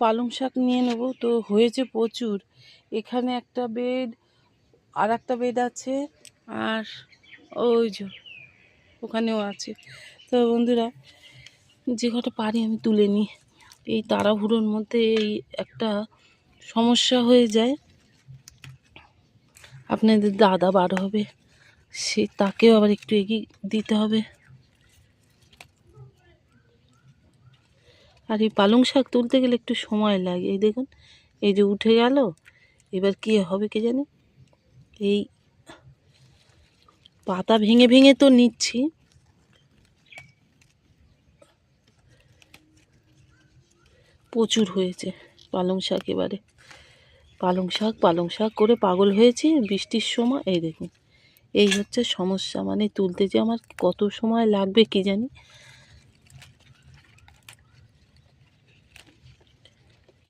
পালং শাক নিয়ে নেব। তো হয়েছে প্রচুর। এখানে একটা বেড আর একটা বেড আছে, আর ওই যে ওখানেও আছে। তো বন্ধুরা, যে কটা পারি আমি তুলে নিই। এই তাড়াহুড়োর মধ্যে এই একটা সমস্যা হয়ে যায়। আপনাদের দাদা বার হবে, সে তাকেও আবার একটু এগিয়ে দিতে হবে। আর এই পালং শাক তুলতে গেলে একটু সময় লাগে। এই দেখুন, এই যে উঠে গেল, এবার কি হবে কে জানি? এই পাতা ভেঙে ভেঙে তো নিচ্ছি। প্রচুর হয়েছে পালং শাক এবারে। পালং শাক পালং শাক করে পাগল হয়েছি বৃষ্টির সময়। এই দেখুন, এই হচ্ছে সমস্যা। মানে তুলতে যে আমার কত সময় লাগবে কি জানি?